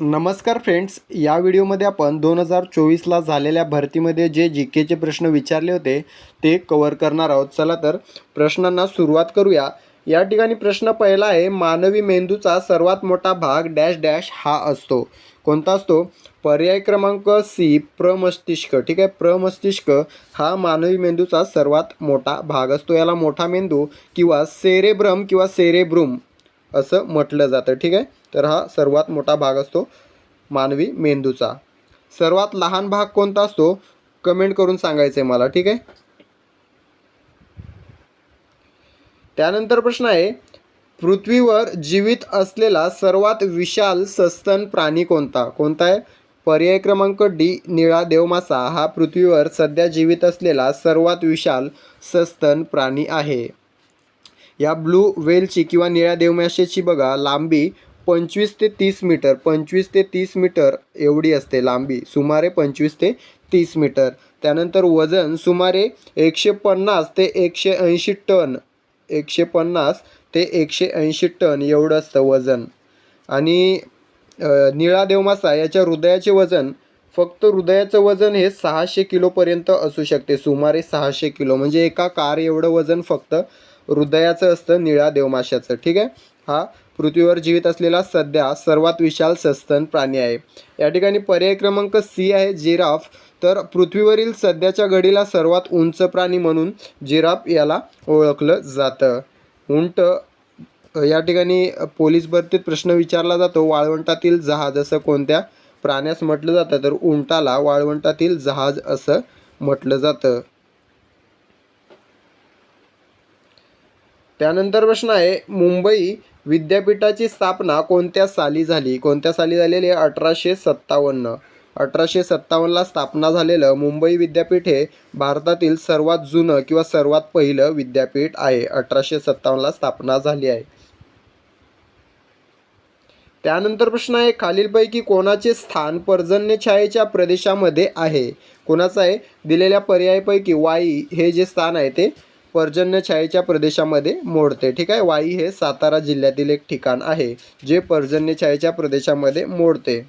नमस्कार फ्रेंड्स या व्हिडिओमध्ये आपण दोन हजार चोवीसला झालेल्या भरतीमध्ये जे जी केचे प्रश्न विचारले होते ते कवर करणार आहोत. चला तर प्रश्नांना सुरुवात करूया. या ठिकाणी प्रश्न पहिला आहे मानवी मेंदूचा सर्वात मोठा भाग डॅश डॅश हा असतो. कोणता असतो? पर्याय क्रमांक सी प्रमस्तिष्क. ठीक आहे प्रमस्तिष्क हा मानवी मेंदूचा सर्वात मोठा भाग असतो. याला मोठा मेंदू किंवा सेरेब्रम किंवा सेरेब्रुम असं म्हटलं जातं. ठीक आहे? तर हा सर्वात मोठा भाग असतो मानवी मेंदूचा. सर्वात लहान भाग कोणता असतो? कमेंट करून सांगायचं आहे मला. ठीक आहे? त्यानंतर प्रश्न आहे पृथ्वीवर जीवित असलेला सर्वात विशाल सस्तन प्राणी कोणता? कोणता आहे? पर्याय क्रमांक डी निळा देवमासा. हा पृथ्वीवर सध्या जीवित असलेला सर्वात विशाल सस्तन प्राणी आहे. या ब्लू वेलची किंवा निळ्या देवमाशेची बघा लांबी पंचवीस ते तीस मीटर पंचवीस ते तीस मीटर एवढी असते लांबी सुमारे पंचवीस ते तीस मीटर. त्यानंतर वजन सुमारे एकशे पन्नास ते एकशे ऐंशी टन एकशे पन्नास ते एकशे ऐंशी टन एवढं असतं वजन. आणि निळा देवमासा याच्या हृदयाचे वजन फक्त हृदयाचं वजन हे सहाशे किलोपर्यंत असू शकते सुमारे सहाशे किलो. म्हणजे एका कार एवढं वजन फक्त हृदयाचं असतं निळा देवमाशाचं. ठीक आहे? हा पृथ्वीवर जीवित असलेला सध्या सर्वात विशाल सस्तन प्राणी आहे. या ठिकाणी पर्याय क्रमांक सी आहे जिराफ. तर पृथ्वीवरील सध्याच्या घडीला सर्वात उंच प्राणी म्हणून जिराफ याला ओळखलं जातं. उंट या ठिकाणी पोलीस भरतीत प्रश्न विचारला जातो वाळवंटातील जहाज असं कोणत्या प्राण्यास म्हटलं जातं? तर उंटाला वाळवंटातील जहाज असं म्हटलं जातं. त्यानंतर प्रश्न आहे मुंबई विद्यापीठाची स्थापना कोणत्या साली झाली? कोणत्या साली झालेली आहे? अठराशे सत्तावन्न. अठराशे सत्तावन्नला स्थापना झालेलं मुंबई विद्यापीठ हे भारतातील सर्वात जुनं किंवा सर्वात पहिलं विद्यापीठ आहे. अठराशे सत्तावन्नला स्थापना झाली आहे. त्यानंतर प्रश्न आहे खालीलपैकी कोणाचे स्थान पर्जन्य छायेच्या प्रदेशामध्ये आहे? कोणाचं आहे? दिलेल्या पर्यायापैकी वाई हे जे स्थान आहे ते पर्जन्य छायेच्या प्रदेशामध्ये मोडते. ठीक आहे? वाई हे सातारा जिल्ह्यातील एक ठिकाण आहे जे पर्जन्य छायेच्या प्रदेशामध्ये मोडते.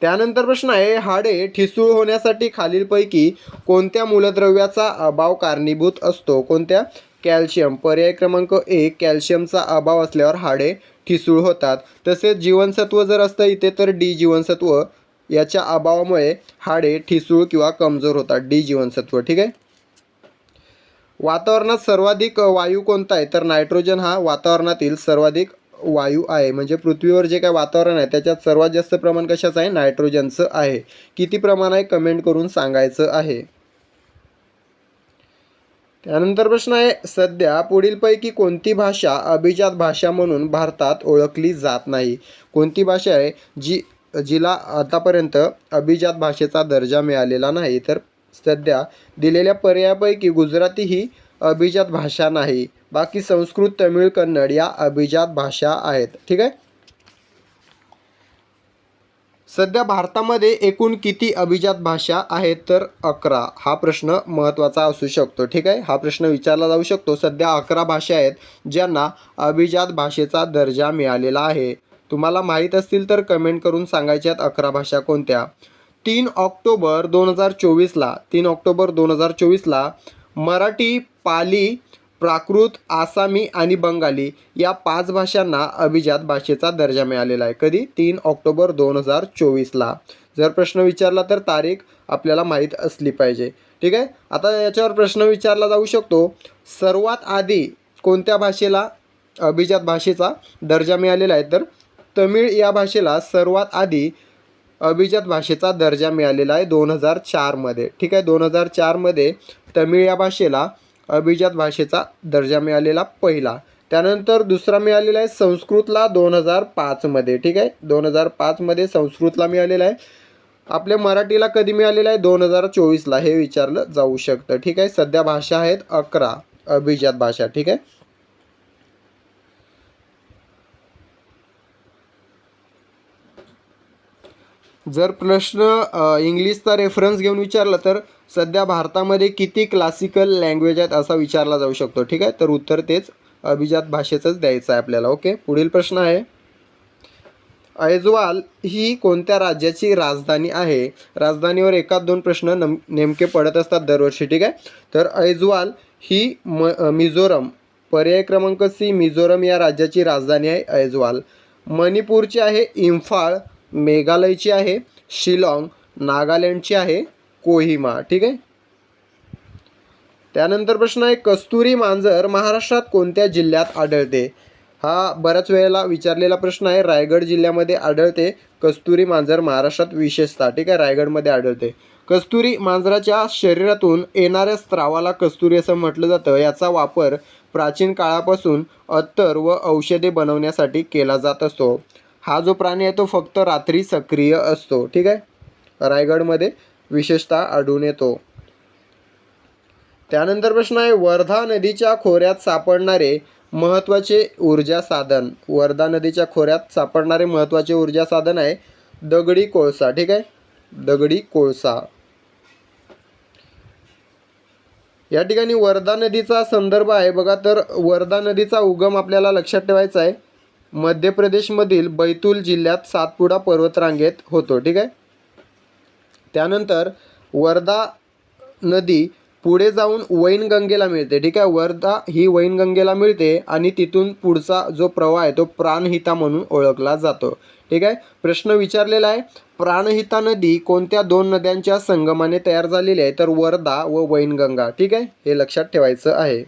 त्यानंतर प्रश्न आहे हाडे ठिसूळ होण्यासाठी खालीलपैकी कोणत्या मूलद्रव्याचा अभाव कारणीभूत असतो? कोणत्या? कॅल्शियम. पर्याय क्रमांक एक कॅल्शियमचा अभाव असल्यावर हाडे ठिसूळ होतात. तसेच जीवनसत्व जर असतं इथे तर डी जीवनसत्व याच्या अभावामुळे हाडे ठिसूळ किंवा कमजोर होतात. डी जीवनसत्व. ठीक आहे? वातावरणात सर्वाधिक वायू कोणता आहे? तर नायट्रोजन हा वातावरणातील सर्वाधिक वायू आहे. म्हणजे पृथ्वीवर जे काय वातावरण आहे त्याच्यात सर्वात जास्त प्रमाण कशाचं आहे? नायट्रोजनचं आहे. किती प्रमाण आहे? कमेंट करून सांगायचं आहे. त्यानंतर प्रश्न आहे सध्या पुढीलपैकी कोणती भाषा अभिजात भाषा म्हणून भारतात ओळखली जात नाही? कोणती भाषा आहे जी जिला आतापर्यंत अभिजात भाषेचा दर्जा मिळालेला नाही? तर सध्या दिलेल्या पर्यायापैकी गुजराती ही अभिजात भाषा नाही. बाकी संस्कृत तमिळ कन्नड या अभिजात भाषा आहेत. ठीक आहे? सध्या भारतामध्ये एकूण किती अभिजात भाषा आहेत तर अकरा. हा प्रश्न महत्त्वाचा असू शकतो. ठीक आहे? हा प्रश्न विचारला जाऊ शकतो. सध्या अकरा भाषा आहेत ज्यांना अभिजात भाषेचा दर्जा मिळालेला आहे. तुम्हाला माहीत असतील तर कमेंट करून सांगायच्यात अकरा भाषा कोणत्या? तीन ऑक्टोबर दोन हजार चोवीसला तीन ऑक्टोबर दोन हजार चोवीसला मराठी पाली प्राकृत आसामी आणि बंगाली या पाच भाषांना अभिजात भाषेचा दर्जा मिळालेला आहे. कधी? तीन ऑक्टोबर दोन हजार चोवीसला. जर प्रश्न विचारला तर तारीख आपल्याला माहीत असली पाहिजे. ठीक आहे? आता याच्यावर प्रश्न विचारला जाऊ शकतो. सर्वात आधी कोणत्या भाषेला अभिजात भाषेचा दर्जा मिळालेला आहे? तर तमिळ या भाषेला सर्वात आधी अभिजात भाषेचा दर्जा मिळालेला आहे दोन हजार चारमध्ये ठीक आहे? दोन हजार चारमध्ये तमिळ या भाषेला अभिजात भाषेचा दर्जा मिळालेला पहिला. त्यानंतर दुसरा मिळालेला आहे संस्कृतला दोन हजार पाचमध्ये ठीक आहे? दोन हजार पाचमध्ये संस्कृतला मिळालेला आहे. आपल्या मराठीला कधी मिळालेला आहे? दोन हजार चोवीसला हे विचारलं जाऊ शकतं. ठीक आहे? सध्या भाषा आहेत अकरा अभिजात भाषा. ठीक आहे? जर प्रश्न इंग्लिशचा रेफरन्स घेऊन विचारला तर सध्या भारतामध्ये किती क्लासिकल लँग्वेज आहेत असा विचारला जाऊ शकतो ठीक आहे? तर उत्तर तेच अभिजात भाषेचंच द्यायचं आहे आपल्याला ओके? पुढील प्रश्न आहे. ऐजवाल ही कोणत्या राज्याची राजधानी आहे? राजधानीवर एकाच दोन प्रश्न नम नेमके पडत असतात दरवर्षी ठीक आहे? तर ऐजवाल ही म मिझोरम पर्याय क्रमांक सी मिझोरम या राज्याची राजधानी आहे ऐजवाल. मणिपूरची आहे इम्फाळ मेघालयची आहे शिलाँग नागालँडची आहे कोहिमा. ठीक आहे? त्यानंतर प्रश्न आहे कस्तुरी मांजर महाराष्ट्रात कोणत्या जिल्ह्यात आढळते? हा बऱ्याच वेळेला विचारलेला प्रश्न आहे रायगड जिल्ह्यामध्ये आढळते कस्तुरी मांजर महाराष्ट्रात विशेषतः. ठीक आहे? रायगडमध्ये आढळते. कस्तुरी मांजराच्या शरीरातून येणाऱ्या स्त्रावाला कस्तुरी असं म्हटलं जातं. याचा वापर प्राचीन काळापासून अत्तर व औषधे बनवण्यासाठी केला जात असतो. हा जो प्राणी आहे तो फक्त रात्री सक्रिय असतो. ठीक आहे? रायगडमध्ये विशेषतः आढळून येतो. त्यानंतर प्रश्न आहे वर्धा नदीच्या खोऱ्यात सापडणारे महत्त्वाचे ऊर्जा साधन. वर्धा नदीच्या खोऱ्यात सापडणारे महत्त्वाचे ऊर्जा साधन आहे दगडी कोळसा. ठीक आहे? दगडी कोळसा. या ठिकाणी वर्धा नदीचा संदर्भ आहे. बघा तर वर्धा नदीचा उगम आपल्याला लक्षात ठेवायचा आहे. मध्य प्रदेशमधील बैतूल जिल्ह्यात सातपुडा पर्वतरांगेत होतो ठीक आहे? त्यानंतर वर्धा नदी पुढे जाऊन वैनगंगेला मिळते ठीक आहे? वर्धा ही वैनगंगेला मिळते आणि तिथून पुढचा जो प्रवाह आहे तो प्राणहिता म्हणून ओळखला जातो ठीक आहे? प्रश्न विचारलेला आहे प्राणहिता नदी कोणत्या दोन नद्यांच्या संगमाने तयार झालेली आहे? तर वर्धा व वैनगंगा ठीक आहे? हे लक्षात ठेवायचं आहे.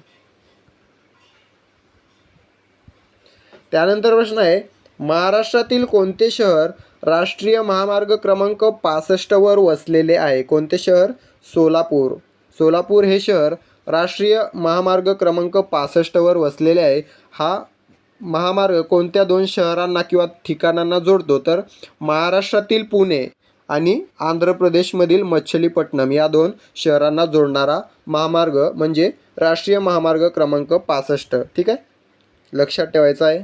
त्यानंतर प्रश्न आहे महाराष्ट्रातील कोणते शहर राष्ट्रीय महामार्ग क्रमांक पासष्टवर वसलेले आहे? कोणते शहर? सोलापूर. सोलापूर हे शहर राष्ट्रीय महामार्ग क्रमांक पासष्टवर वसलेले आहे. हा महामार्ग कोणत्या दोन शहरांना किंवा ठिकाणांना जोडतो? तर महाराष्ट्रातील पुणे आणि आंध्र प्रदेशमधील मच्छलीपट्टणम या दोन शहरांना जोडणारा महामार्ग म्हणजे राष्ट्रीय महामार्ग क्रमांक पासष्ट. ठीक आहे? लक्षात ठेवायचं आहे.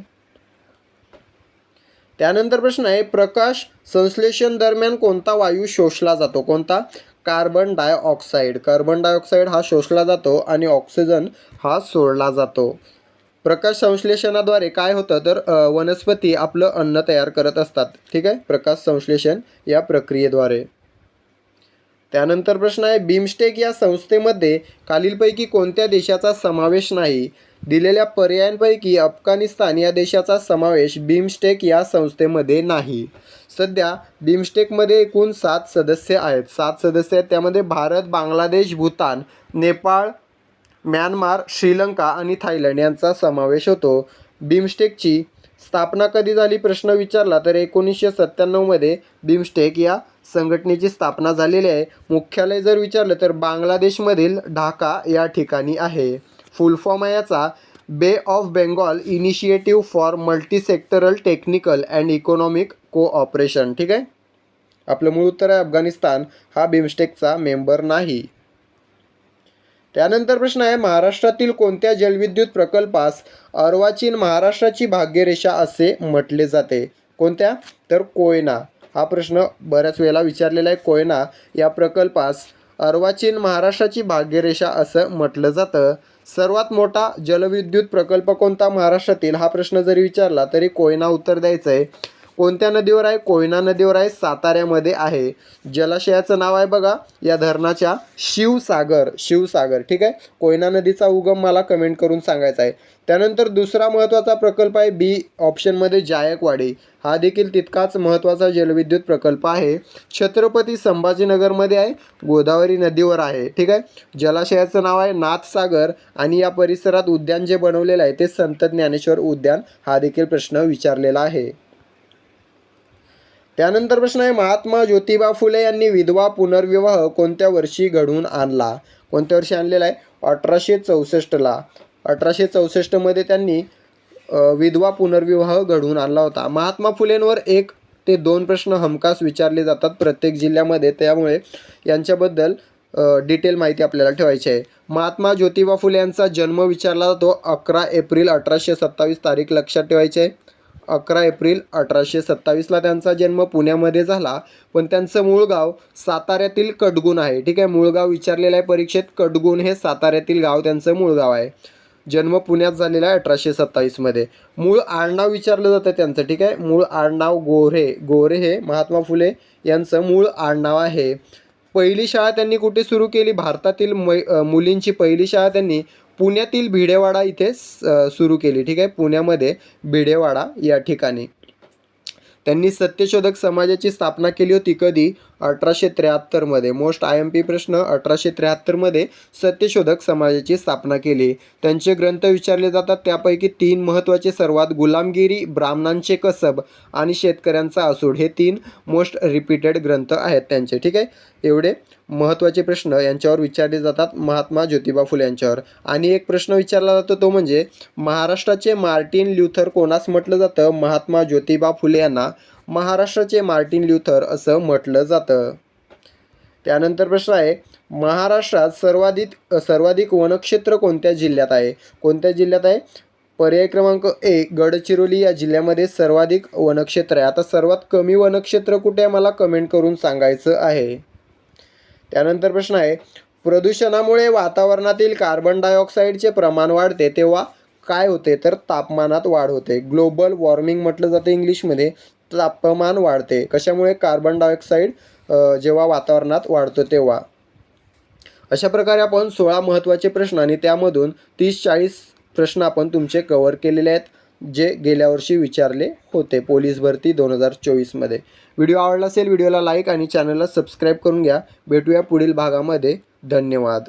त्यानंतर प्रश्न आहे प्रकाश संश्लेषण दरम्यान कोणता वायू शोषला जातो? कोणता? कार्बन डायऑक्साईड कार्बन डायऑक्साईड हा शोषला जातो आणि ऑक्सिजन हा सोडला जातो. प्रकाश संश्लेषणाद्वारे काय होतं? तर वनस्पती आपलं अन्न तयार करत असतात. ठीक आहे? प्रकाश संश्लेषण या प्रक्रियेद्वारे. त्यानंतर प्रश्न आहे बिमस्टेक या संस्थेमध्ये खालीलपैकी कोणत्या देशाचा समावेश नाही? दिलेल्या पर्यायांपैकी अफगाणिस्तान या देशाचा समावेश बिमस्टेक या संस्थेमध्ये नाही. सध्या बिमस्टेकमध्ये एकूण सात सदस्य आहेत. सात सदस्य आहेत. त्यामध्ये भारत बांगलादेश भूतान नेपाळ म्यानमार श्रीलंका आणि थायलंड यांचा समावेश होतो. बिमस्टेकची स्थापना कधी झाली प्रश्न विचारला तर एकोणीसशे सत्त्याण्णवमध्ये बिमस्टेक या संघटनेची स्थापना झालेली आहे. मुख्यालय जर विचारलं तर बांगलादेशमधील ढाका या ठिकाणी आहे. फुल फॉर्म आहे याचा bay of Bengal initiative for multisectoral technical and economic cooperation. ठीक आहे? आपलं मूळ उत्तर आहे अफगाणिस्तान. हा बिमस्टेकचा मेंबर नाही. त्यानंतर प्रश्न आहे महाराष्ट्रातील कोणत्या जलविद्युत प्रकल्पास अर्वाचीन महाराष्ट्राची भाग्यरेषा असे म्हटले जाते? कोणत्या? तर कोयना. हा प्रश्न बऱ्याच वेळेला विचारलेला आहे. कोयना या प्रकल्पास अर्वाचीन महाराष्ट्राची भाग्यरेषा असं म्हटलं जातं. सर्वात मोठा जलविद्युत प्रकल्प कोणता महाराष्ट्रातील? हा प्रश्न जरी विचारला तरी कोयना उत्तर द्यायचं आहे कोणत्या नदीवर आहे? कोयना नदीवर आहे साताऱ्यामध्ये आहे. जलाशयाचं नाव आहे बघा या धरणाच्या शिवसागर शिवसागर ठीक आहे? कोयना नदीचा उगम मला कमेंट करून सांगायचा आहे. त्यानंतर दुसरा महत्त्वाचा प्रकल्प आहे बी ऑप्शनमध्ये जायकवाडी. हा देखील तितकाच महत्त्वाचा जलविद्युत प्रकल्प आहे. छत्रपती संभाजीनगरमध्ये आहे गोदावरी नदीवर आहे ठीक आहे? जलाशयाचं नाव आहे नाथसागर आणि या परिसरात उद्यान जे बनवलेलं आहे ते संत ज्ञानेश्वर उद्यान हा देखील प्रश्न विचारलेला आहे. त्यानंतर प्रश्न आहे महात्मा ज्योतिबा फुले यांनी विधवा पुनर्विवाह कोणत्या वर्षी घडवून आणला? कोणत्या वर्षी आणलेला आहे? अठराशे चौसष्टला. अठराशे चौसष्टमध्ये त्यांनी विधवा पुनर्विवाह घडवून आणला होता. महात्मा फुलेंवर एक ते दोन प्रश्न हमखास विचारले जातात प्रत्येक जिल्ह्यामध्ये. त्यामुळे यांच्याबद्दल डिटेल माहिती आपल्याला ठेवायची आहे. महात्मा ज्योतिबा फुले यांचा जन्म विचारला जातो अकरा एप्रिल अठराशे सत्तावीस तारीख. लक्षात ठेवायची आहे. अकरा एप्रिल अठराशे सत्तावीसला त्यांचा जन्म पुण्यामध्ये झाला. पण त्यांचं मूळ गाव साताऱ्यातील कटगुण आहे. ठीक आहे मूळ गाव विचारलेलं आहे परीक्षेत. कटगुण हे साताऱ्यातील गाव त्यांचं मूळ गाव आहे. जन्म पुण्यात झालेला आहे अठराशे सत्तावीसमध्ये. मूळ आडनाव विचारलं जातं त्यांचं. ठीक आहे मूळ आडनाव गोरे गोरे हे महात्मा फुले यांचं मूळ आडनाव आहे. पहिली शाळा त्यांनी कुठे सुरू केली? भारतातील मै मुलींची पहिली शाळा त्यांनी पुण्यातील भिडेवाडा इथे स- सुरू केली. ठीक आहे? पुण्यामध्ये भिडेवाडा या ठिकाणी. त्यांनी सत्यशोधक समाजाची स्थापना केली होती कधी? अठराशे त्र्याहत्तरमध्ये मोस्ट आय एम पी प्रश्न अठराशे त्र्याहत्तरमध्ये सत्यशोधक समाजाची स्थापना केली. त्यांचे ग्रंथ विचारले जातात. त्यापैकी तीन महत्त्वाचे सर्वात गुलामगिरी ब्राह्मणांचे कसब आणि शेतकऱ्यांचा असूड हे तीन मोस्ट रिपीटेड ग्रंथ आहेत त्यांचे. ठीक आहे? एवढे महत्त्वाचे प्रश्न यांच्यावर विचारले जातात महात्मा ज्योतिबा फुले यांच्यावर. आणि एक प्रश्न विचारला जातो तो म्हणजे महाराष्ट्राचे मार्टिन ल्युथर कोणास म्हटलं जातं? महात्मा ज्योतिबा फुले यांना. महाराष्ट्राचे मार्टिन ल्युथर असं म्हटलं जातं. त्यानंतर प्रश्न आहे महाराष्ट्रात सर्वाधिक सर्वाधिक वनक्षेत्र कोणत्या जिल्ह्यात आहे? कोणत्या जिल्ह्यात आहे? पर्याय क्रमांक एक गडचिरोली या जिल्ह्यामध्ये सर्वाधिक वनक्षेत्र आहे. आता सर्वात कमी वनक्षेत्र कुठे आहे? मला कमेंट करून सांगायचं आहे. त्यानंतर प्रश्न आहे प्रदूषणामुळे वातावरणातील कार्बन डायऑक्साईडचे प्रमाण वाढते तेव्हा काय होते? तर तापमानात वाढ होते. ग्लोबल वॉर्मिंग म्हटलं जातं इंग्लिशमध्ये. तापमान वाढते. कशामुळे कार्बन डायऑक्साईड जेव्हा वातावरणात वाढतो तेव्हा? अशा प्रकारे आपण सोळा महत्त्वाचे प्रश्न आणि त्यामधून तीस चाळीस प्रश्न आपण तुमचे कवर केलेले आहेत जे गेल्या वर्षी विचारले होते पोलीस भरती दोन हजार चोवीसमध्ये व्हिडिओ आवडला असेल व्हिडिओला लाईक आणि चॅनलला सबस्क्राईब करून घ्या. भेटूया पुढील भागामध्ये. धन्यवाद.